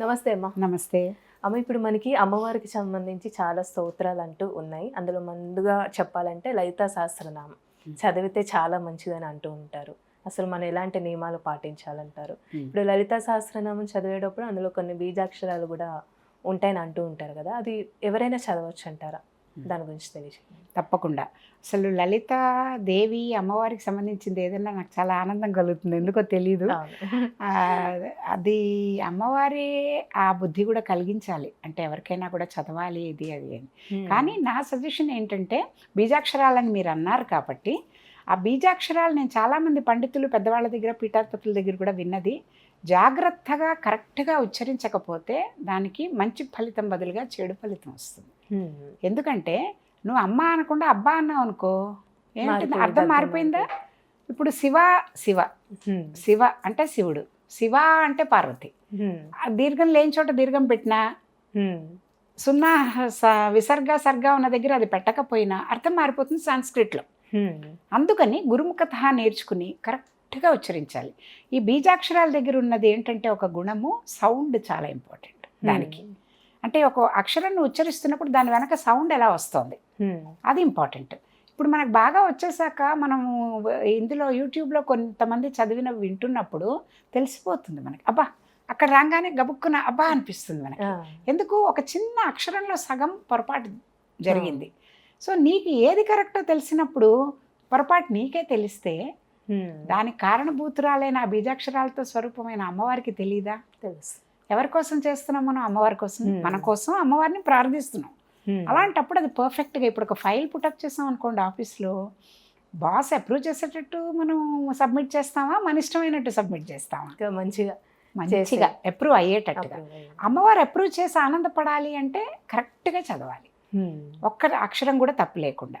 నమస్తే అమ్మ. నమస్తే. అమ్మ ఇప్పుడు మనకి అమ్మవారికి సంబంధించి చాలా స్తోత్రాలు అంటూ ఉన్నాయి. అందులో ముందుగా చెప్పాలంటే లలితా సహస్రనామం. Hmm. చదివితే చాలా మంచిదని అంటూ ఉంటారు. అసలు మనం ఎలాంటి నియమాలు పాటించాలంటారు? Hmm. ఇప్పుడు లలితా సహస్రనామం చదివేటప్పుడు అందులో కొన్ని బీజాక్షరాలు కూడా ఉంటాయని అంటూ ఉంటారు కదా. అది ఎవరైనా చదవచ్చు అంటారా. దాని గురించి తెలియజేయండి. తప్పకుండా. అసలు లలిత దేవి అమ్మవారికి సంబంధించింది ఏదన్నా నాకు చాలా ఆనందం కలుగుతుంది. ఎందుకో. ఆ, అది అమ్మవారే ఆ బుద్ధి కూడా కలిగించాలి. అంటే ఎవరికైనా కూడా చదవాలి ఇది అది అని. Hmm. కానీ నా సజెషన్ ఏంటంటే బీజాక్షరాలని మీరు అన్నారు కాబట్టి ఆ బీజాక్షరాలు నేను చాలామంది పండితులు పెద్దవాళ్ళ దగ్గర పీఠాధిపతుల దగ్గర కూడా విన్నది. జాగ్రత్తగా కరెక్ట్గా ఉచ్చరించకపోతే దానికి మంచి ఫలితం బదులుగా చెడు ఫలితం వస్తుంది. ఎందుకంటే నువ్వు అమ్మ అనకుండా అబ్బా అన్నావు అనుకో ఏంటి మారిపోయింది, అర్థం మారిపోయిందా ఇప్పుడు శివ శివ. శివ అంటే శివుడు శివ అంటే పార్వతి దీర్ఘం లేని చోట దీర్ఘం పెట్టినా. సున్నా స- విసర్గ సర్గ ఉన్న దగ్గర అది పెట్టకపోయినా అర్థం మారిపోతుంది సంస్కృట్లో Hmm. అందుకని గురుముఖత నేర్చుకుని కరెక్ట్గా ఉచ్చరించాలి. ఈ బీజాక్షరాల దగ్గర ఉన్నది ఏంటంటే ఒక గుణము సౌండ్ చాలా ఇంపార్టెంట్ దానికి. అంటే ఒక అక్షరాన్ని ఉచ్చరిస్తున్నప్పుడు దాని వెనక సౌండ్ ఎలా వస్తుంది. అది ఇంపార్టెంట్. ఇప్పుడు మనకు బాగా వచ్చేసాక మనము ఇందులో యూట్యూబ్లో కొంతమంది చదివిన వింటున్నప్పుడు తెలిసిపోతుంది మనకి. అబ్బా! అక్కడ రాగానే గబుక్కున అబ్బా! అనిపిస్తుంది మనకి. ఎందుకు? ఒక చిన్న అక్షరంలో సగం పొరపాటు జరిగింది. సో నీకు ఏది కరెక్టో తెలిసినప్పుడు పొరపాటు నీకే తెలిస్తే. దానికి కారణభూతురాలైన ఆ బీజాక్షరాలతో స్వరూపమైన అమ్మవారికి తెలియదా తెలుసు. ఎవరి కోసం చేస్తున్నాం మనం అమ్మవారి కోసం. మన కోసం అమ్మవారిని ప్రార్థిస్తున్నాం. అలాంటప్పుడు అది పర్ఫెక్ట్గా ఇప్పుడు ఒక ఫైల్ పుటప్ చేసాం అనుకోండి ఆఫీస్లో బాస్ అప్రూవ్ చేసేటట్టు మనం సబ్మిట్ చేస్తామా? మన ఇష్టమైనట్టు సబ్మిట్ చేస్తామా? మంచిగా మంచిగా అప్రూవ్ అయ్యేటట్టుగా. అమ్మవారు అప్రూవ్ చేసి ఆనందపడాలి అంటే కరెక్ట్గా చదవాలి. ఒక్క అక్షరం కూడా తప్పు లేకుండా.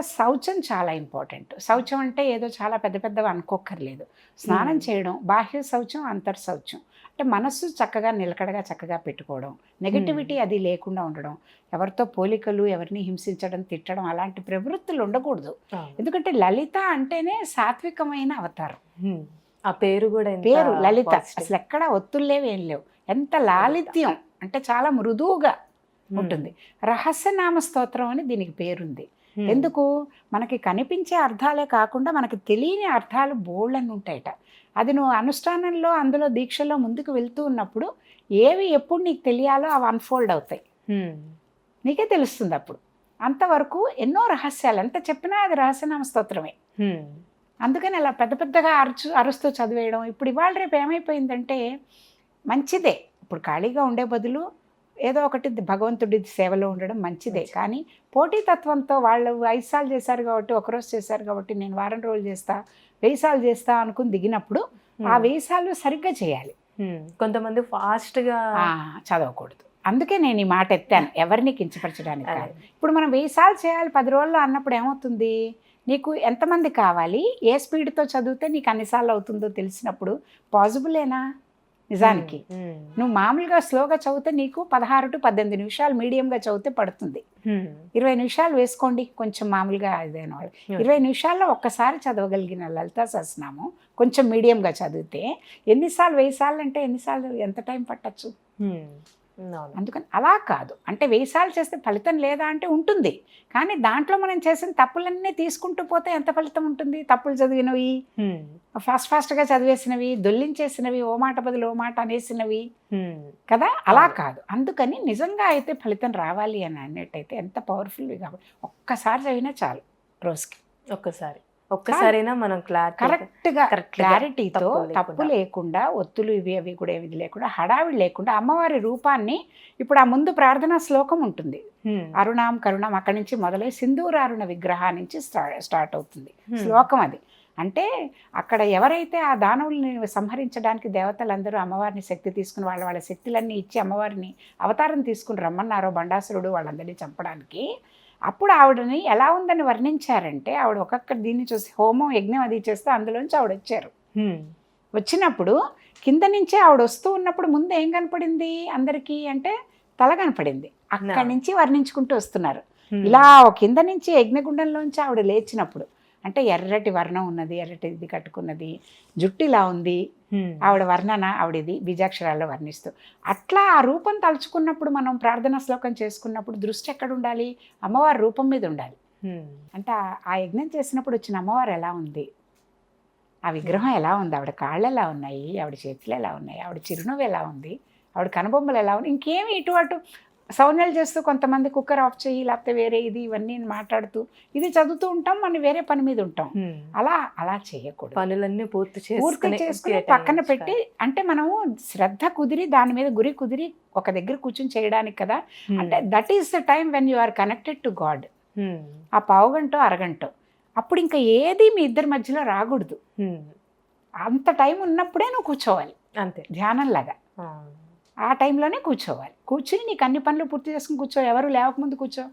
శౌచం చాలా ఇంపార్టెంట్. శౌచం అంటే ఏదో చాలా పెద్ద పెద్దవి అనుకోక్కర్లేదు. స్నానం. చేయడం బాహ్య శౌచం అంతర్ శౌచం అంటే మనస్సు చక్కగా నిలకడగా చక్కగా పెట్టుకోవడం. నెగటివిటీ అది లేకుండా ఉండడం. ఎవరితో పోలికలు ఎవరిని హింసించడం తిట్టడం అలాంటి ప్రవృత్తులు ఉండకూడదు. ఎందుకంటే లలిత అంటేనే సాత్వికమైన అవతారం. ఆ పేరు కూడా పేరు లలిత. అసలు ఎక్కడ ఒత్తులు లేవు ఏం లేవు. ఎంత లాలిత్యం. అంటే చాలా మృదువుగా. ఉంటుంది. రహస్యనామ స్తోత్రం అని దీనికి పేరుంది. ఎందుకు? మనకి కనిపించే అర్థాలే కాకుండా మనకి తెలియని అర్థాలు బోల్డని ఉంటాయట. అది నువ్వు అనుష్ఠానంలో అందులో దీక్షలో ముందుకు వెళ్తూ ఉన్నప్పుడు ఏవి ఎప్పుడు నీకు తెలియాలో అవి అన్ఫోల్డ్ అవుతాయి. నీకే తెలుస్తుంది అప్పుడు. అంతవరకు ఎన్నో రహస్యాలు ఎంత చెప్పినా అది రహస్యనామ స్తోత్రమే. అందుకని అలా పెద్ద పెద్దగా అరుచు అరుస్తూ చదివేయడం ఇప్పుడు ఇవాళ రేపు ఏమైపోయిందంటే మంచిదే. ఇప్పుడు ఖాళీగా ఉండే బదులు ఏదో ఒకటి భగవంతుడి సేవలో ఉండడం మంచిదే. కానీ పోటీతత్వంతో వాళ్ళు ఐదు సార్లు చేశారు కాబట్టి ఒకరోజు చేశారు కాబట్టి నేను వారం రోజులు చేస్తా వెయ్యి సార్లు చేస్తా అనుకుని దిగినప్పుడు ఆ. వెయ్యి సార్లు సరిగ్గా చేయాలి. కొంతమంది ఫాస్ట్గా ఆ, చదవకూడదు అందుకే నేను ఈ మాట ఎత్తాను ఎవరిని కించపరచడానికి. కాదు ఇప్పుడు మనం వెయ్యి సార్లు చేయాలి పది రోజుల్లో అన్నప్పుడు ఏమవుతుంది నీకు ఎంతమంది కావాలి ఏ స్పీడ్తో చదివితే నీకు అన్నిసార్లు అవుతుందో తెలిసినప్పుడు పాజిబులేనా నిజానికి. నువ్వు మామూలుగా స్లోగా చదివితే నీకు పదహారు టు పద్దెనిమిది నిమిషాలు మీడియంగా చదివితే పడుతుంది. ఇరవై నిమిషాలు వేసుకోండి కొంచెం మామూలుగా ఇదైన వాళ్ళు. ఇరవై నిమిషాల్లో ఒక్కసారి చదవగలిగిన లలితా సహస్రనామం కొంచెం మీడియంగా చదివితే ఎన్నిసార్లు వెయ్యి సార్లు అంటే ఎన్నిసార్లు ఎంత టైం పట్టచ్చు. అందుకని అలా కాదు. అంటే వెయ్యి సార్లు చేస్తే ఫలితం లేదా అంటే ఉంటుంది. కానీ దాంట్లో మనం చేసిన తప్పులన్నీ తీసుకుంటూ పోతే ఎంత ఫలితం ఉంటుంది? తప్పులు చదివినవి. ఫాస్ట్ ఫాస్ట్గా చదివేసినవి దొల్లించేసినవి ఓ మాట బదులు ఓ మాట అనేసినవి. కదా? అలా. కాదు. అందుకని నిజంగా అయితే ఫలితం రావాలి అని అన్నట్టయితే ఎంత పవర్ఫుల్వి కాబట్టి ఒక్కసారి చదివినా చాలు రోజుకి. ఒక్కసారి. ఒక్కసారైనా మనం Correct గా, క్లారిటీతో తప్పు లేకుండా. ఒత్తులు ఇవి అవి కూడా ఏవి లేకుండా హడావిడి లేకుండా అమ్మవారి రూపాన్ని ఇప్పుడు ఆ ముందు ప్రార్థనా శ్లోకం ఉంటుంది. అరుణాం కరుణం అక్కడి నుంచి మొదలై సింధూరారుణ విగ్రహ నుంచి స్టా స్టార్ట్ అవుతుంది. శ్లోకం అది అంటే అక్కడ ఎవరైతే ఆ దానవుల్ని సంహరించడానికి దేవతలందరూ అమ్మవారిని శక్తి తీసుకుని వాళ్ళ వాళ్ళ శక్తులన్నీ ఇచ్చి అమ్మవారిని అవతారం తీసుకుని రమ్మన్నారో బండాసురుడు వాళ్ళందరినీ చంపడానికి అప్పుడు ఆవిడని ఎలా ఉందని వర్ణించారంటే ఆవిడ ఒక్కొక్క దీన్ని చూసి హోమం యజ్ఞం అది చేస్తే అందులోంచి ఆవిడ వచ్చారు. వచ్చినప్పుడు కింద నుంచే ఆవిడ వస్తూ ఉన్నప్పుడు ముందు ఏం కనపడింది అందరికీ అంటే తల కనపడింది అక్కడి. నుంచి వర్ణించుకుంటూ వస్తున్నారు. ఇలా కింద నుంచి యజ్ఞగుండంలోంచి ఆవిడ లేచినప్పుడు అంటే ఎర్రటి వర్ణం ఉన్నది ఎర్రటి ఇది కట్టుకున్నది జుట్టు ఇలా ఉంది. ఆవిడ వర్ణన ఆవిడది బీజాక్షరాల్లో వర్ణిస్తూ. అట్లా ఆ రూపం తలుచుకున్నప్పుడు మనం ప్రార్థనా శ్లోకం చేసుకున్నప్పుడు దృష్టి ఎక్కడ ఉండాలి? అమ్మవారి రూపం మీద ఉండాలి. అంటే ఆ- యజ్ఞం చేసినప్పుడు వచ్చిన అమ్మవారు ఎలా ఉంది? ఆ విగ్రహం ఎలా ఉంది? ఆవిడ కాళ్ళు ఎలా ఉన్నాయి? ఆవిడ చేతులు ఎలా ఉన్నాయి? ఆవిడ చిరునవ్వు ఎలా ఉంది? ఆవిడ కనుబొమ్మలు ఎలా ఉంది ఇంకేమి ఇటు అటు సౌందర్యాలు చేస్తూ కొంతమంది కుక్కర్ ఆఫ్ చేయి లేకపోతే వేరే ఇది ఇవన్నీ మాట్లాడుతూ ఇది చదువుతూ ఉంటాం మనం వేరే పని మీద ఉంటాం. అలా అలా చేయకూడదు పనులన్నీ పూర్తి పూర్తి చేసుకుని. పక్కన పెట్టి అంటే మనము శ్రద్ధ కుదిరి దాని మీద గురి కుదిరి ఒక దగ్గర కూర్చొని చేయడానికి కదా. అంటే that is the time when you are connected to God. ఆ పావుగంటో అరగంటో అప్పుడు ఇంకా ఏది మీ ఇద్దరి మధ్యలో రాకూడదు. అంత టైం ఉన్నప్పుడే నువ్వు కూర్చోవాలి అంతే ధ్యానంలాగా ఆ. ఆ టైంలోనే కూర్చోవాలి. కూర్చుని నీకు అన్ని పనులు పూర్తి చేసుకుని కూర్చో ఎవరు లేవకముందు కూర్చో.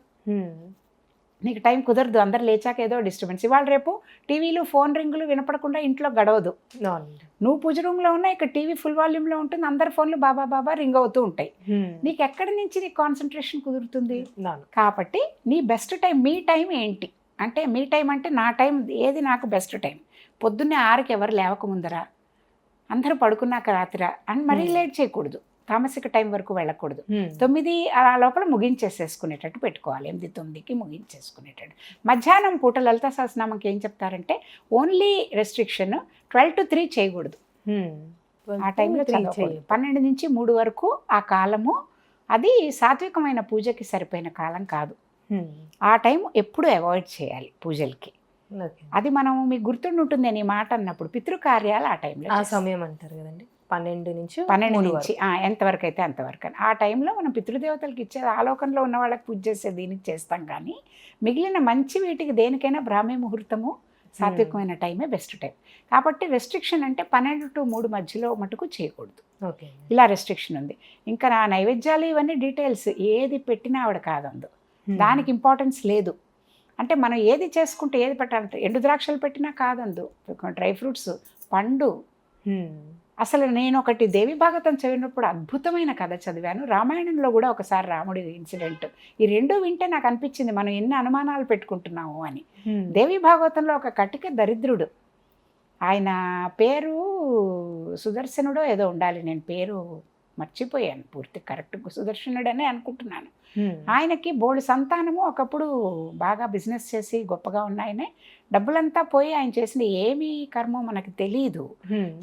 నీకు టైం కుదరదు అందరు లేచాక ఏదో డిస్టర్బెన్స్. ఇవాళ రేపు టీవీలు ఫోన్ రింగులు వినపడకుండా ఇంట్లో గడవదు. నువ్వు పూజ రూమ్లో ఉన్నా ఇక్కడ టీవీ ఫుల్ వాల్యూమ్లో ఉంటుంది అందరి ఫోన్లు బాబా బాబా రింగ్ అవుతూ ఉంటాయి. నీకు ఎక్కడి నుంచి నీకు కాన్సన్ట్రేషన్ కుదురుతుంది. కాబట్టి నీ బెస్ట్ టైం మీ టైం ఏంటి? అంటే మీ టైం అంటే నా టైం ఏది నాకు బెస్ట్ టైం? పొద్దున్నే ఆరుకి ఎవరు లేవకముందరా? అందరూ పడుకున్నాక రాత్రిరా? అని మరీ. లేట్ చేయకూడదు. తామసిక టైం వరకు వెళ్ళకూడదు. తొమ్మిది ఆ లోపల ముగించేసేసుకునేటట్టు పెట్టుకోవాలి ఎనిమిది తొమ్మిదికి ముగించేసుకునేటట్టు మధ్యాహ్నం పూట లలిత సహస్రనామంకి ఏం చెప్తారంటే only restriction twelve to three చేయకూడదు. ఆ టైంలో చదవకూడదు. పన్నెండు నుంచి మూడు వరకు ఆ కాలము అది సాత్వికమైన పూజకి సరిపోయిన కాలం కాదు. ఆ టైం ఎప్పుడు అవాయిడ్ చేయాలి పూజలకి. అది మనం మీకు గుర్తుండి ఉంటుంది నేను ఈ మాట అన్నప్పుడు పితృకార్యాలు ఆ టైంలో ఆ. సమయం అంటారు కదండి పన్నెండు నుంచి పన్నెండు నుంచి. ఎంతవరకు అయితే అంతవరకు అని. ఆ టైంలో మనం పితృదేవతలకు ఇచ్చేది ఆలోకంలో ఉన్న వాళ్ళకి పూజ చేసే దీనికి చేస్తాం కానీ మిగిలిన మంచి వీటికి దేనికైనా బ్రాహ్మీ ముహూర్తము సాత్వికమైన టైమే బెస్ట్ టైం కాబట్టి రెస్ట్రిక్షన్ అంటే పన్నెండు టు మూడు మధ్యలో మటుకు చేయకూడదు. ఓకే. ఇలా రెస్ట్రిక్షన్ ఉంది. ఇంకా నా నైవేద్యాలు ఇవన్నీ డీటెయిల్స్ ఏది పెట్టినా ఆవిడ కాదందు. హ్మ్. దానికి ఇంపార్టెన్స్ లేదు. అంటే మనం ఏది చేసుకుంటే ఏది పెట్టాలంటే ఎండు ద్రాక్షలు పెట్టినా కాదందు. డ్రై ఫ్రూట్స్ పండు. హ్మ్. అసలు నేను ఒకటి దేవి భాగవతం చదివినప్పుడు అద్భుతమైన కథ చదివాను. రామాయణంలో కూడా ఒకసారి రాముడి ఇన్సిడెంట్. ఈ రెండు వింటే నాకు అనిపించింది మనం ఎన్ని అనుమానాలు పెట్టుకుంటున్నాము అని. దేవి భాగవతంలో ఒక కటిక దరిద్రుడు. ఆయన పేరు సుదర్శనుడో ఏదో ఉండాలి నేను పేరు మర్చిపోయాను. పూర్తి కరెక్ట్ సుదర్శనుడనే అనుకుంటున్నాను. ఆయనకి బోల్డ్ సంతానము ఒకప్పుడు బాగా బిజినెస్ చేసి గొప్పగా ఉన్న ఆయనే. డబ్బులంతా పోయి ఆయన చేసిన ఏమి కర్మో మనకు తెలియదు.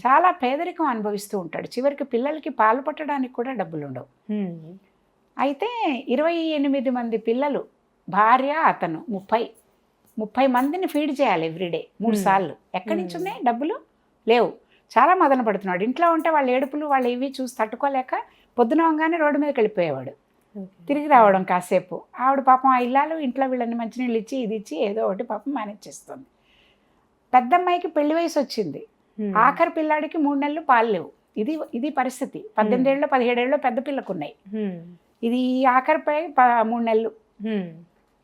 చాలా పేదరికం అనుభవిస్తూ ఉంటాడు. చివరికి పిల్లలకి పాలు పట్టడానికి కూడా డబ్బులు ఉండవు. అయితే ఇరవై ఎనిమిది మంది పిల్లలు భార్య అతను ముప్పై. ముప్పై మందిని ఫీడ్ చేయాలి ఎవ్రీడే మూడు. సార్లు. ఎక్కడి నుంచి. ఉన్నాయి డబ్బులు? లేవు. చాలా మదన పడుతున్నాడు. ఇంట్లో ఉంటే వాళ్ళ ఏడుపులు వాళ్ళు ఇవి చూసి తట్టుకోలేక పొద్దున అవగానే రోడ్డు మీదకి వెళ్ళిపోయేవాడు. తిరిగి రావడం కాసేపు. ఆవిడ పాపం ఆ ఇల్లాలు ఇంట్లో వీళ్ళని మంచినీళ్ళు ఇచ్చి ఇది ఇచ్చి ఏదో ఒకటి పాపం మేనేజ్ చేస్తుంది పెద్దమ్మాయికి పెళ్ళి వయసు వచ్చింది. ఆఖరి పిల్లాడికి మూడు నెలలు పాలు లేవు. ఇది ఇది పరిస్థితి. పద్దెనిమిదేళ్ళు పదిహేడేళ్ళు పెద్ద పిల్లకు ఉన్నాయి. ఇది ఆఖరిపై ప మూడు నెలలు.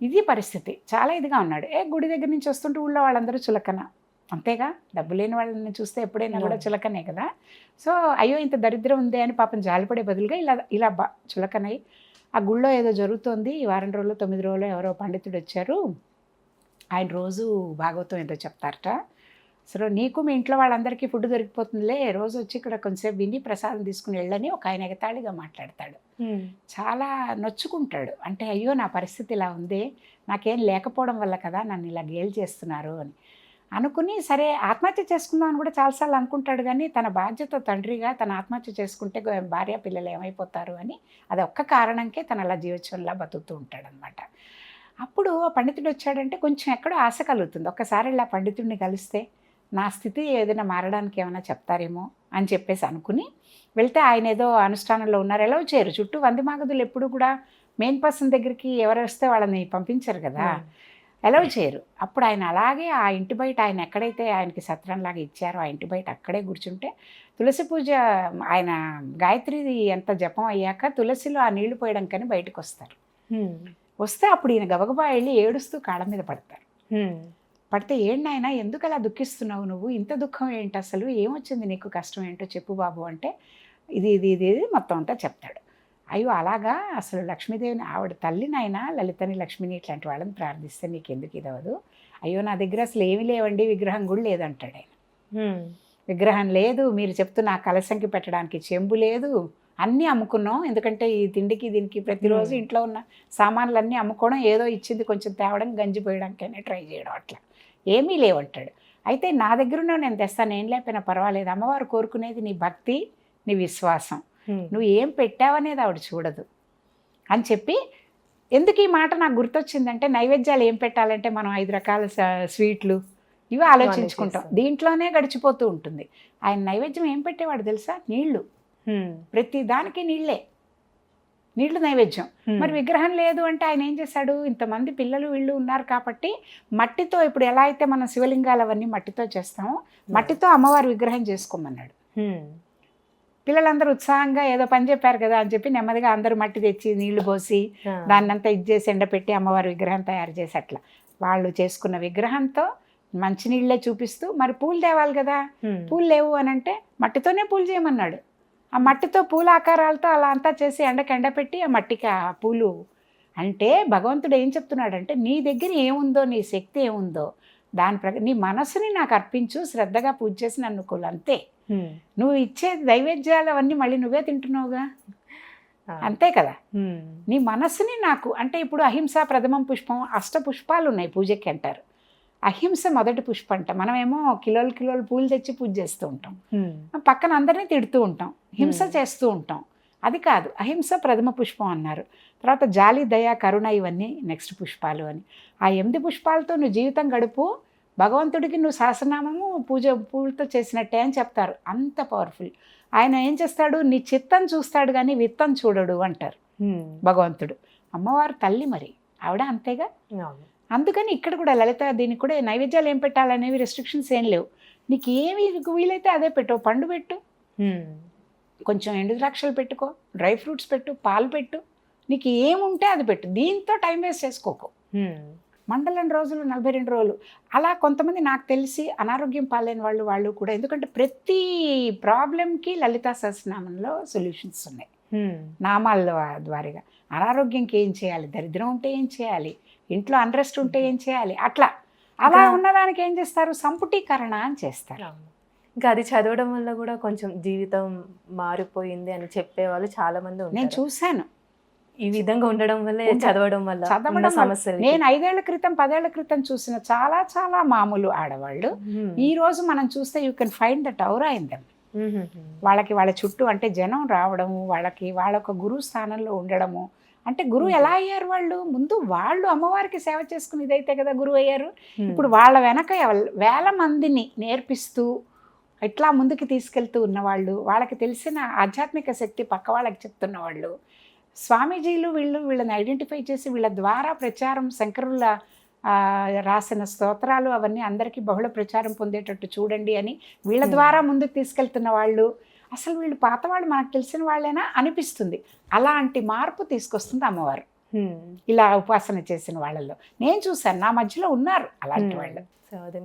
ఇది పరిస్థితి. చాలా ఇదిగా ఉన్నాడు. ఏ గుడి దగ్గర నుంచి వస్తుంటే ఊళ్ళో వాళ్ళందరూ చులకన. అంతేగా? డబ్బు లేని వాళ్ళని చూస్తే ఎప్పుడైనా కూడా. చులకనే కదా? సో అయ్యో ఇంత దరిద్రం ఉంది అని పాపం జాలిపడే బదులుగా ఇలా ఇలా బా చులకనై ఆ గుళ్ళో ఏదో జరుగుతోంది. ఈ వారం రోజులు తొమ్మిది రోజులు ఎవరో పండితుడు వచ్చారు. ఆయన రోజు భాగవతం ఏదో చెప్తారట. అసలు నీకు మీ ఇంట్లో వాళ్ళందరికీ ఫుడ్ దొరికిపోతుందిలే. రోజు వచ్చి ఇక్కడ కొంచెంసేపు విని ప్రసాదం తీసుకుని వెళ్ళని ఒక ఆయన ఎగతాళిగా మాట్లాడతాడు. చాలా నొచ్చుకుంటాడు. అంటే అయ్యో నా పరిస్థితి ఇలా ఉంది. నాకేం లేకపోవడం వల్ల కదా నన్ను ఇలా గేల్ చేస్తున్నారు అని. అనుకుని సరే ఆత్మహత్య చేసుకుందాం అని కూడా చాలాసార్లు అనుకుంటాడు కానీ తన బాధ్యత తండ్రిగా తన ఆత్మహత్య చేసుకుంటే భార్య పిల్లలు ఏమైపోతారు అని అది ఒక్క కారణంకే తన అలా జీవితంలా బతుకుతూ ఉంటాడనమాట. అప్పుడు ఆ పండితుడు వచ్చాడంటే కొంచెం ఎక్కడో ఆశ కలుగుతుంది. ఒక్కసారి ఇలా పండితుడిని కలిస్తే నా స్థితి ఏదైనా మారడానికి ఏమైనా చెప్తారేమో అని చెప్పేసి అనుకుని వెళ్తే ఆయన ఏదో అనుష్ఠానంలో ఉన్నారు. ఎలా వచ్చారు? చుట్టూ వంది మాగదులు ఎప్పుడు కూడా మెయిన్ పర్సన్ దగ్గరికి ఎవరు వస్తే వాళ్ళని పంపించరు కదా. ఎలా చేయరు. అప్పుడు ఆయన అలాగే ఆ ఇంటి బయట ఆయన ఎక్కడైతే ఆయనకి సత్రంలాగా ఇచ్చారో ఆ ఇంటి బయట అక్కడే కూర్చుంటే తులసి పూజ ఆయన గాయత్రి ఎంత జపం అయ్యాక తులసిలో ఆ నీళ్ళు పోయడం కానీ బయటకు వస్తారు. వస్తే అప్పుడు ఈయన గబగబా వెళ్ళి ఏడుస్తూ కాళ్ళ మీద పడతారు. పడితే ఏంటి ఎందుకు అలా దుఃఖిస్తున్నావు నువ్వు? ఇంత దుఃఖం ఏంటి అసలు ఏమొచ్చింది నీకు? కష్టం ఏంటో చెప్పు బాబు అంటే ఇది ఇది ఇది ఇది మొత్తం అంతా చెప్తాడు. అయ్యో! అలాగా? అసలు లక్ష్మీదేవిని ఆవిడ తల్లినైనా లలితని లక్ష్మిని ఇట్లాంటి వాళ్ళని ప్రార్థిస్తే నీకు ఎందుకు ఇది అవ్వదు అయ్యో! నా దగ్గర అసలు ఏమీ లేవండి విగ్రహం కూడా లేదంటాడు ఆయన. విగ్రహం లేదు మీరు చెప్తున్న కలశంకి పెట్టడానికి చెంబు లేదు అన్నీ అమ్ముకున్నాం. ఎందుకంటే ఈ తిండికి దీనికి ప్రతిరోజు. ఇంట్లో ఉన్న సామాన్లు అన్నీ అమ్ముకోవడం ఏదో ఇచ్చింది కొంచెం తేవడం గంజి పోయడానికైనా ట్రై చేయడం అట్లా. ఏమీ లేవంటాడు. అయితే నా దగ్గర ఉన్నవి నేను తెస్తాను ఏం లేకపోయినా పర్వాలేదు. అమ్మవారు కోరుకునేది నీ భక్తి నీ విశ్వాసం. నువ్వు ఏం పెట్టావనేది ఆవిడ చూడదు. అని చెప్పి ఎందుకు ఈ మాట నాకు గుర్తొచ్చిందంటే నైవేద్యాలు ఏం పెట్టాలంటే మనం ఐదు రకాల స్వీట్లు ఇవి ఆలోచించుకుంటాం. దీంట్లోనే గడిచిపోతూ ఉంటుంది. ఆయన నైవేద్యం ఏం పెట్టేవాడు తెలుసా? నీళ్ళు. ప్రతి దానికి నీళ్ళే. నీళ్ళు నైవేద్యం. మరి విగ్రహం లేదు అంటే ఆయన ఏం చేశాడు? ఇంతమంది పిల్లలు వీళ్ళు ఉన్నారు కాబట్టి మట్టితో ఇప్పుడు ఎలా అయితే మనం శివలింగాలు అవన్నీ మట్టితో చేస్తామో మట్టితో అమ్మవారి విగ్రహం చేసుకోమన్నాడు. పిల్లలందరూ ఉత్సాహంగా ఏదో పని చెప్పారు కదా అని చెప్పి నెమ్మదిగా అందరూ మట్టి తెచ్చి నీళ్ళు పోసి. దాన్నంతా ఇది చేసి ఎండపెట్టి అమ్మవారి విగ్రహం తయారు చేసి అట్లా వాళ్ళు చేసుకున్న విగ్రహంతో మంచినీళ్ళే చూపిస్తూ మరి పూలు తేవాలి కదా. పూలు లేవు అని అంటే మట్టితోనే పూలు చేయమన్నాడు ఆ మట్టితో పూల ఆకారాలతో అలా అంతా చేసి ఎండకి ఎండపెట్టి ఆ మట్టికి ఆ పూలు అంటే భగవంతుడు ఏం చెప్తున్నాడంటే నీ దగ్గర ఏముందో నీ శక్తి ఏముందో దాని ప్రక నీ మనసుని నాకు అర్పించు శ్రద్ధగా పూజ చేసి నన్ను అంతే. నువ్వు ఇచ్చే నైవేద్యాలు అవన్నీ మళ్ళీ నువ్వే తింటున్నావుగా. అంతే కదా. నీ మనసుని నాకు అంటే ఇప్పుడు అహింస ప్రథమం పుష్పం అష్ట పుష్పాలు ఉన్నాయి పూజకి అంటారు. అహింస మొదటి పుష్పం అంట మనమేమో కిలోలు కిలోలు పూలు తెచ్చి పూజ చేస్తూ ఉంటాం. పక్కన అందరినీ తిడుతూ ఉంటాం. హింస. చేస్తూ ఉంటాం. అది కాదు. అహింస ప్రథమ పుష్పం అన్నారు. తర్వాత జాలి దయ కరుణ ఇవన్నీ నెక్స్ట్ పుష్పాలు అని. ఆ ఎనిమిది పుష్పాలతో నువ్వు జీవితం గడుపు. భగవంతుడికి నువ్వు సహస్రనామము పూజ పూలతో చేసినట్టే అని చెప్తారు. అంత పవర్ఫుల్ ఆయన ఏం చేస్తాడు? నీ చిత్తం చూస్తాడు కానీ విత్తం చూడడు అంటారు. భగవంతుడు. అమ్మవారు తల్లి మరి. ఆవిడ అంతేగా. అందుకని ఇక్కడ కూడా లలిత దీనికి కూడా నైవేద్యాలు ఏం పెట్టాలనేవి రెస్ట్రిక్షన్స్ ఏం లేవు. నీకు ఏమి వీలైతే అదే పెట్టు. పండు పెట్టు. కొంచెం ఎండు ద్రాక్షలు పెట్టుకో. డ్రై ఫ్రూట్స్ పెట్టు. పాలు పెట్టు. నీకు ఏముంటే అది పెట్టు. దీంతో టైం వేస్ట్ చేసుకోకు. మండలం రోజులు నలభై రెండు రోజులు. అలా కొంతమంది నాకు తెలిసి అనారోగ్యం పాలైన వాళ్ళు వాళ్ళు కూడా. ఎందుకంటే ప్రతి ప్రాబ్లంకి లలితా సహస్రనామంలో సొల్యూషన్స్ ఉన్నాయి. నామాల ద్వారాగా. అనారోగ్యంకి ఏం చేయాలి? దరిద్రం ఉంటే ఏం చేయాలి? ఇంట్లో అన్రెస్ట్ ఉంటే ఏం చేయాలి? అట్లా. అలా ఉన్నదానికి ఏం చేస్తారు? సంపుటీకరణ అని చేస్తారు. ఇంకా అది చదవడం వల్ల కూడా కొంచెం జీవితం మారిపోయింది అని చెప్పేవాళ్ళు చాలా మంది నేను చూశాను. ఈ విధంగా ఉండడం వల్లే చదవడం వల్ల చదవడం సమస్యలు. నేను ఐదేళ్ళ క్రితం పదేళ్ళ క్రితం చూసిన చాలా చాలా మామూలు ఆడవాళ్ళు. ఈ రోజు మనం చూస్తే you can find that hour అయింది వాళ్ళకి వాళ్ళ చుట్టూ అంటే జనం రావడము వాళ్ళకి వాళ్ళ ఒక గురువు స్థానంలో ఉండడము. అంటే గురువు ఎలా అయ్యారు వాళ్ళు? ముందు వాళ్ళు అమ్మవారికి సేవ చేసుకుని ఇదైతే కదా గురువు అయ్యారు. ఇప్పుడు వాళ్ళ వెనక వేల మందిని నేర్పిస్తూ ఇట్లా ముందుకి తీసుకెళ్తూ ఉన్నవాళ్ళు వాళ్ళకి తెలిసిన ఆధ్యాత్మిక శక్తి పక్క వాళ్ళకి చెప్తున్న వాళ్ళు స్వామీజీలు వీళ్ళు వీళ్ళని ఐడెంటిఫై చేసి వీళ్ళ ద్వారా ప్రచారం శంకరుల రాసిన స్తోత్రాలు అవన్నీ అందరికీ బహుళ ప్రచారం పొందేటట్టు చూడండి అని వీళ్ళ Hmm. ద్వారా ముందుకు తీసుకెళ్తున్న వాళ్ళు. అసలు వీళ్ళు పాత వాళ్ళు మనకు తెలిసిన వాళ్ళేనా అనిపిస్తుంది. అలాంటి మార్పు తీసుకొస్తుంది అమ్మవారు. ఇలా ఉపాసన చేసిన వాళ్ళల్లో నేను చూశాను నా మధ్యలో ఉన్నారు అలాంటి వాళ్ళు.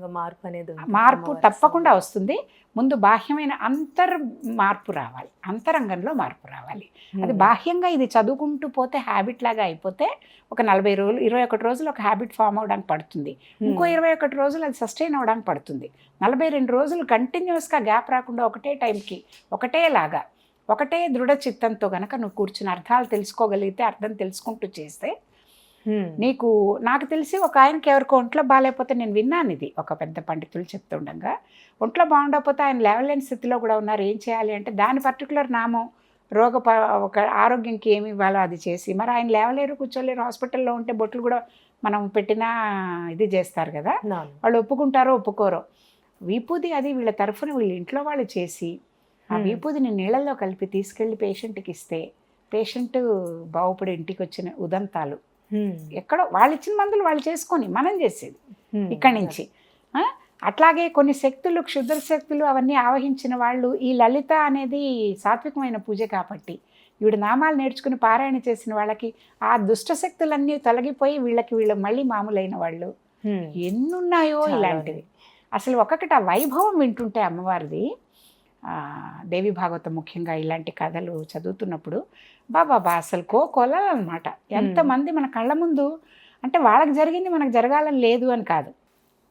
మార్పు అనేది మార్పు తప్పకుండా. వస్తుంది. ముందు బాహ్యమైన అంతర్ మార్పు రావాలి. అంతరంగంలో మార్పు రావాలి. అది. బాహ్యంగా ఇది చదువుకుంటూ పోతే హ్యాబిట్ లాగా అయిపోతే ఒక నలభై రోజులు ఇరవై ఒకటి రోజులు ఒక హ్యాబిట్ ఫామ్ అవడానికి పడుతుంది. ఇంకో. ఇరవై ఒకటి రోజులు అది సస్టైన్ అవ్వడానికి పడుతుంది. నలభై రెండు రోజులు కంటిన్యూస్గా గ్యాప్ రాకుండా ఒకటే టైంకి ఒకటేలాగా ఒకటే దృఢ చిత్తంతో గనక నువ్వు కూర్చుని అర్థాలు తెలుసుకోగలిగితే అర్థం తెలుసుకుంటూ చేస్తే. నీకు నాకు తెలిసి ఒక ఆయనకి ఎవరికో ఒంట్లో బాగాలేకపోతే నేను విన్నాను ఇది ఒక పెద్ద పండితులు చెప్తుండగా ఒంట్లో బాగుండకపోతే ఆయన లేవలేని స్థితిలో కూడా ఉన్నారు ఏం చేయాలి అంటే దాని పర్టికులర్ నామం రోగ ఒక ఆరోగ్యంకి ఏమి ఇవ్వాలో అది చేసి మరి ఆయన లేవలేరు కూర్చోలేరు హాస్పిటల్లో ఉంటే బొట్లు కూడా మనం పెట్టినా ఇది చేస్తారు కదా. వాళ్ళు ఒప్పుకుంటారో ఒప్పుకోరో విభూది అది వీళ్ళ తరఫున వీళ్ళ ఇంట్లో వాళ్ళు చేసి ఆ. విభూదిని నీళ్ళల్లో కలిపి తీసుకెళ్ళి పేషెంట్కి ఇస్తే పేషెంట్ బాగుపడి ఇంటికి వచ్చిన ఉదంతాలు. ఎక్కడో వాళ్ళు ఇచ్చిన మందులు వాళ్ళు చేసుకొని మనం చేసేది. ఇక్కడి నుంచి? అట్లాగే కొన్ని శక్తులు క్షుద్ర శక్తులు అవన్నీ ఆవహించిన వాళ్ళు ఈ లలిత అనేది సాత్వికమైన పూజ కాబట్టి ఈవిడ నామాలు నేర్చుకుని పారాయణ చేసిన వాళ్ళకి ఆ దుష్ట శక్తులన్నీ తొలగిపోయి వీళ్ళకి వీళ్ళు మళ్ళీ మామూలైన వాళ్ళు. ఎన్నున్నాయో ఇలాంటివి అసలు ఒక్కొక్కటి ఆ వైభవం వింటుంటే అమ్మవారిది దేవి భాగవతం ముఖ్యంగా ఇలాంటి కథలు చదువుతున్నప్పుడు బాబా బా అసలు కో కొలాలన్నమాట ఎంతమంది మన కళ్ళ ముందు అంటే వాళ్ళకి జరిగింది మనకు జరగాలని లేదు అని కాదు.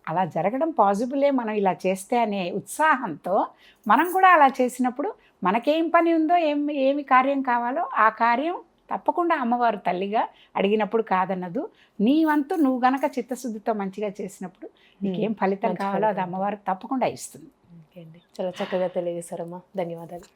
అలా జరగడం పాసిబులే మనం ఇలా చేస్తే అనే ఉత్సాహంతో మనం కూడా అలా చేసినప్పుడు మనకేం పని ఉందో ఏం ఏమి కార్యం కావాలో ఆ కార్యం తప్పకుండా అమ్మవారు తల్లిగా అడిగినప్పుడు కాదన్నదు. నీ వంతు నువ్వు గనక చిత్తశుద్ధితో మంచిగా చేసినప్పుడు నీకేం ఫలితం కావాలో అది. అమ్మవారు తప్పకుండా ఇస్తుంది. ఓకే అండి. చాలా చక్కగా తెలియజేశారమ్మా. ధన్యవాదాలు.